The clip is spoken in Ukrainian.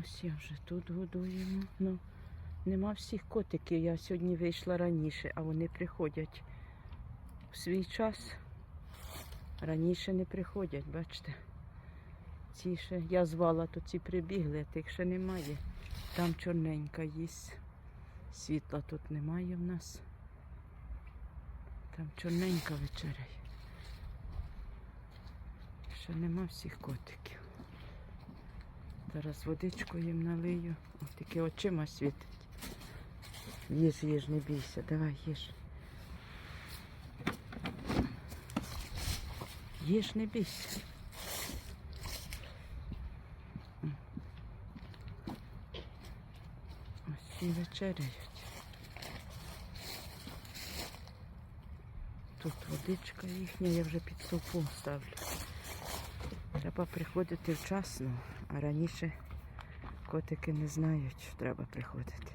Ось я вже тут годуємо. Ну, нема всіх котиків. Я сьогодні вийшла раніше, а вони приходять в свій час. Раніше не приходять, бачите. Ці ще я звала, то ці прибігли, а тих ще немає. Там чорненька їсть. Світла тут немає в нас. Там чорненька вечеряє. Ще нема всіх котиків. Зараз водичку їм налию. Ось таке очима світить. Їж, їж, не бійся, давай їж. Їж, не бійся. Ось всі вечеряють. Тут водичка їхня, я вже під стовпом ставлю. Треба приходити вчасно, а раніше котики не знають, що треба приходити.